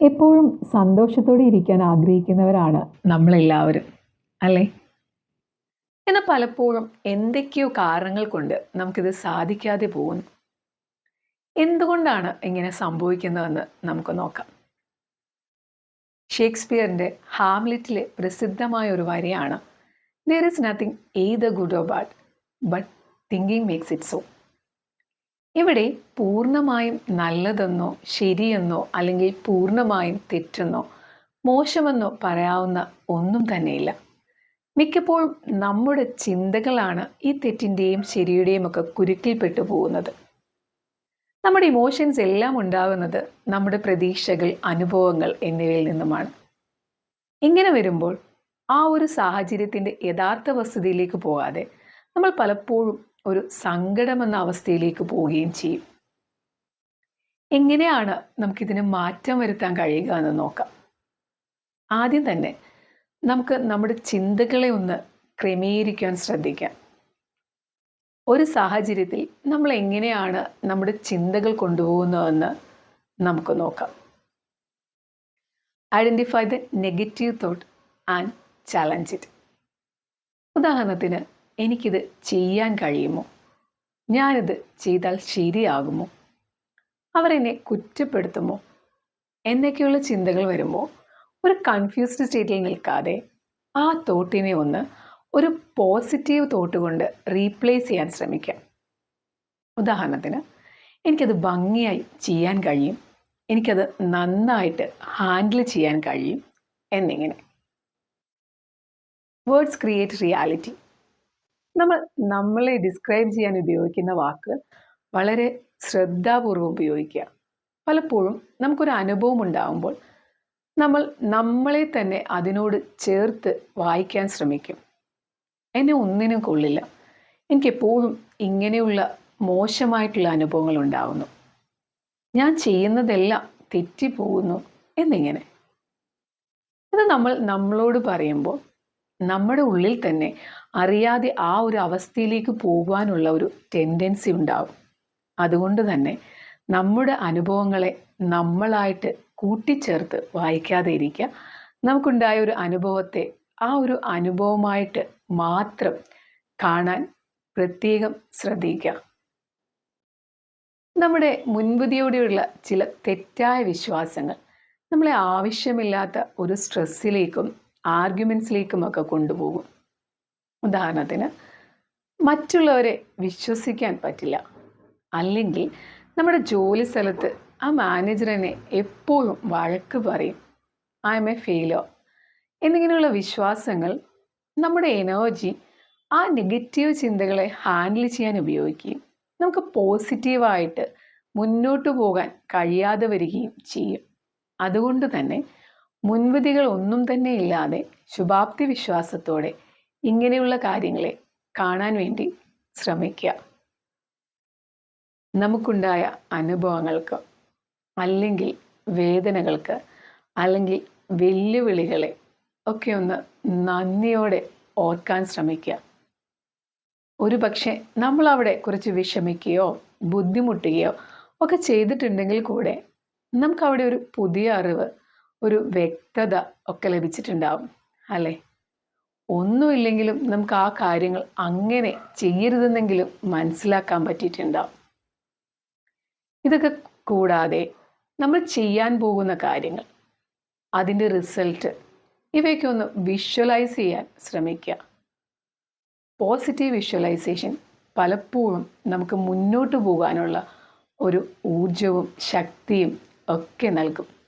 എപ്പോഴും സന്തോഷത്തോടെ ഇരിക്കാൻ ആഗ്രഹിക്കുന്നവരാണ് നമ്മളെല്ലാവരും അല്ലേ? എന്നാൽ പലപ്പോഴും എന്തൊക്കെയോ കാരണങ്ങൾ കൊണ്ട് നമുക്കിത് സാധിക്കാതെ പോകുന്നു. എന്തുകൊണ്ടാണ് ഇങ്ങനെ സംഭവിക്കുന്നതെന്ന് നമുക്ക് നോക്കാം. ഷേക്സ്പിയറിന്റെ ഹാംലെറ്റിലെ പ്രസിദ്ധമായ ഒരു വരിയാണ് there is nothing either good or bad but thinking makes it so ഇവിടെ പൂർണമായും നല്ലതെന്നോ ശരിയെന്നോ അല്ലെങ്കിൽ പൂർണമായും തെറ്റെന്നോ മോശമെന്നോ പറയാവുന്ന ഒന്നും തന്നെയില്ല. മിക്കപ്പോഴും നമ്മുടെ ചിന്തകളാണ് ഈ തെറ്റിന്റെയും ശരിയുടെയും ഒക്കെ കുരുക്കിൽപ്പെട്ടു പോകുന്നത്. നമ്മുടെ ഇമോഷൻസ് എല്ലാം ഉണ്ടാകുന്നത് നമ്മുടെ പ്രതീക്ഷകൾ അനുഭവങ്ങൾ എന്നിവയിൽ നിന്നുമാണ്. ഇങ്ങനെ വരുമ്പോൾ ആ ഒരു സാഹചര്യത്തിന്റെ യഥാർത്ഥ വസ്തുതയിലേക്ക് പോകാതെ നമ്മൾ പലപ്പോഴും ഒരു സങ്കടമെന്ന അവസ്ഥയിലേക്ക് പോവുകയും ചെയ്യും. എങ്ങനെയാണ് നമുക്കിതിന് മാറ്റം വരുത്താൻ കഴിയുക എന്ന് നോക്കാം. ആദ്യം തന്നെ നമുക്ക് നമ്മുടെ ചിന്തകളെ ഒന്ന് ക്രമീകരിക്കാൻ ശ്രദ്ധിക്കാം. ഒരു സാഹചര്യത്തിൽ നമ്മൾ എങ്ങനെയാണ് നമ്മുടെ ചിന്തകൾ കൊണ്ടുപോകുന്നതെന്ന് നമുക്ക് നോക്കാം. Identify the negative thought and challenge it ഉദാഹരണത്തിന് എനിക്കിത് ചെയ്യാൻ കഴിയുമോ? ഞാനിത് ചെയ്താൽ ശരിയാകുമോ? അവരെന്നെ കുറ്റപ്പെടുത്തുമോ? എന്നൊക്കെയുള്ള ചിന്തകൾ വരുമ്പോൾ ഒരു കൺഫ്യൂസ്ഡ് സ്റ്റേറ്റിൽ നിൽക്കാതെ ആ തോട്ടിനെ ഒന്ന് ഒരു പോസിറ്റീവ് തോട്ട് കൊണ്ട് റീപ്ലേസ് ചെയ്യാൻ ശ്രമിക്കാം. ഉദാഹരണത്തിന് എനിക്കത് ഭംഗിയായി ചെയ്യാൻ കഴിയും എനിക്കത് നന്നായിട്ട് ഹാൻഡിൽ ചെയ്യാൻ കഴിയും എന്നിങ്ങനെ. വേർഡ്സ് ക്രിയേറ്റ് റിയാലിറ്റി നമ്മൾ നമ്മളെ ഡിസ്ക്രൈബ് ചെയ്യാൻ ഉപയോഗിക്കുന്ന വാക്ക് വളരെ ശ്രദ്ധാപൂർവം ഉപയോഗിക്കുക. പലപ്പോഴും നമുക്കൊരു അനുഭവം ഉണ്ടാകുമ്പോൾ നമ്മൾ നമ്മളെ തന്നെ അതിനോട് ചേർത്ത് വായിക്കാൻ ശ്രമിക്കും. എന്നെ ഒന്നിനും കൊള്ളില്ല. എനിക്കെപ്പോഴും ഇങ്ങനെയുള്ള മോശമായിട്ടുള്ള അനുഭവങ്ങൾ ഉണ്ടാകുന്നു ഞാൻ ചെയ്യുന്നതെല്ലാം തെറ്റിപ്പോകുന്നു എന്നിങ്ങനെ. ഇത് നമ്മൾ നമ്മളോട് പറയുമ്പോൾ നമ്മുടെ ഉള്ളിൽ തന്നെ അറിയാതെ ആ ഒരു അവസ്ഥയിലേക്ക് പോകുവാനുള്ള ഒരു ടെൻഡൻസി ഉണ്ടാവും. അതുകൊണ്ട് തന്നെ നമ്മുടെ അനുഭവങ്ങളെ നമ്മളായിട്ട് കൂട്ടിച്ചേർത്ത് വായിക്കാതെ ഇരിക്കുക. നമുക്കുണ്ടായ ഒരു അനുഭവത്തെ ആ ഒരു അനുഭവമായിട്ട് മാത്രം കാണാൻ പ്രത്യേകം ശ്രദ്ധിക്കുക. നമ്മുടെ മുൻപുതിയോടെയുള്ള ചില തെറ്റായ വിശ്വാസങ്ങൾ നമ്മളെ ആവശ്യമില്ലാത്ത ഒരു സ്ട്രെസ്സിലേക്കും ആർഗ്യുമെൻസിലേക്കും ഒക്കെ കൊണ്ടുപോകും. ഉദാഹരണത്തിന് മറ്റുള്ളവരെ വിശ്വസിക്കാൻ പറ്റില്ല. അല്ലെങ്കിൽ നമ്മുടെ ജോലി സ്ഥലത്ത് ആ മാനേജറിനെ എപ്പോഴും വഴക്ക് പറയും. ഐ എം എ ഫെയിലോ എന്നിങ്ങനെയുള്ള വിശ്വാസങ്ങൾ നമ്മുടെ എനർജി ആ നെഗറ്റീവ് ചിന്തകളെ ഹാൻഡിൽ ചെയ്യാൻ ഉപയോഗിക്കുകയും നമുക്ക് പോസിറ്റീവായിട്ട് മുന്നോട്ട് പോകാൻ കഴിയാതെ വരികയും ചെയ്യും. അതുകൊണ്ട് തന്നെ മുൻവിധികൾ ഒന്നും തന്നെ ഇല്ലാതെ ശുഭാപ്തി വിശ്വാസത്തോടെ ഇങ്ങനെയുള്ള കാര്യങ്ങളെ കാണാൻ വേണ്ടി ശ്രമിക്കുക. നമുക്കുണ്ടായ അനുഭവങ്ങൾക്ക് അല്ലെങ്കിൽ വേദനകൾക്ക് അല്ലെങ്കിൽ വെല്ലുവിളികളെ ഒക്കെ ഒന്ന് നന്ദിയോടെ ഓർക്കാൻ ശ്രമിക്കുക. ഒരു പക്ഷേ നമ്മളവിടെ കുറച്ച് വിഷമിക്കുകയോ ബുദ്ധിമുട്ടുകയോ ഒക്കെ ചെയ്തിട്ടുണ്ടെങ്കിൽ കൂടെ നമുക്കവിടെ ഒരു പുതിയ അറിവ് ഒരു വ്യക്തത ഒക്കെ ലഭിച്ചിട്ടുണ്ടാവും അല്ലേ? ഒന്നുമില്ലെങ്കിലും നമുക്ക് ആ കാര്യങ്ങൾ അങ്ങനെ ചെയ്യരുതെന്നെങ്കിലും മനസ്സിലാക്കാൻ പറ്റിയിട്ടുണ്ടാവും. ഇതൊക്കെ കൂടാതെ നമ്മൾ ചെയ്യാൻ പോകുന്ന കാര്യങ്ങൾ അതിന്റെ റിസൾട്ട് ഇവയൊക്കെ ഒന്ന് വിഷ്വലൈസ് ചെയ്യാൻ ശ്രമിക്കുക. പോസിറ്റീവ് വിഷ്വലൈസേഷൻ പലപ്പോഴും നമുക്ക് മുന്നോട്ട് പോകാനുള്ള ഒരു ഊർജവും ശക്തിയും ഒക്കെ നൽകും.